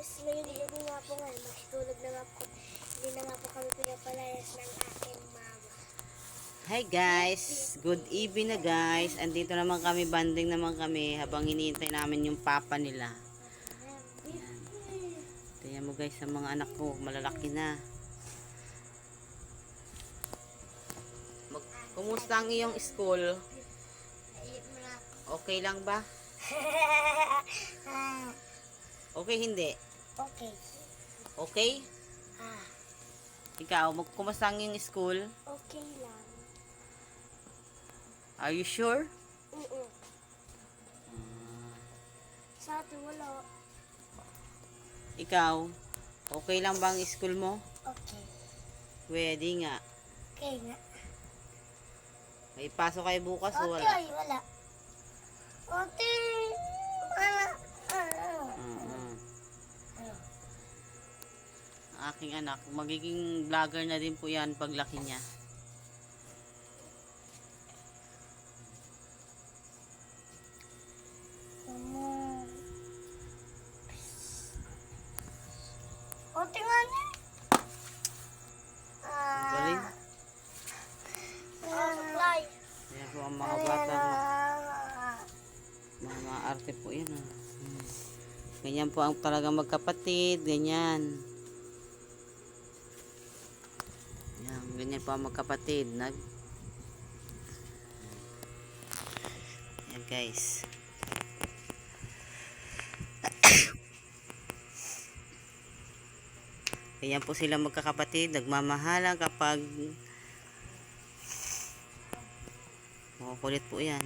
Tapos ngayon, hindi nga po ngayon, makitulog na nga po. Hindi na nga po kami pinapalayas ng aking mama. Hi guys, good evening na guys. Andito naman kami, banding naman kami habang hinihintay namin yung papa nila. Tingnan mo guys sa mga anak ko, malalaki na. Mag Kumusta ang iyong school? Okay lang ba? Okay, hindi. Okay. Okay? Ah, Ikaw, kumusta ang iyong school? okay lang. Are you sure? Oo. Sa atin, wala. Ikaw, okay lang ba ang school mo? Okay. Pwede nga. Okay nga. May pasok kayo bukas o Okay, wala? ay, wala. Okay. Wala. Ah, Mm-mm. Ang aking anak, magiging vlogger na din po yan paglaki niya. Ah. Ang mga bata. Mga maarte po yan. Ah. Hmm. Ganyan po ang talaga magkapatid. Ganyan. Yan, ganyan po ang magkapatid. Nag Yan guys. Ganyan po sila magkakapatid. Nagmamahalan kapag Makukulit po yan.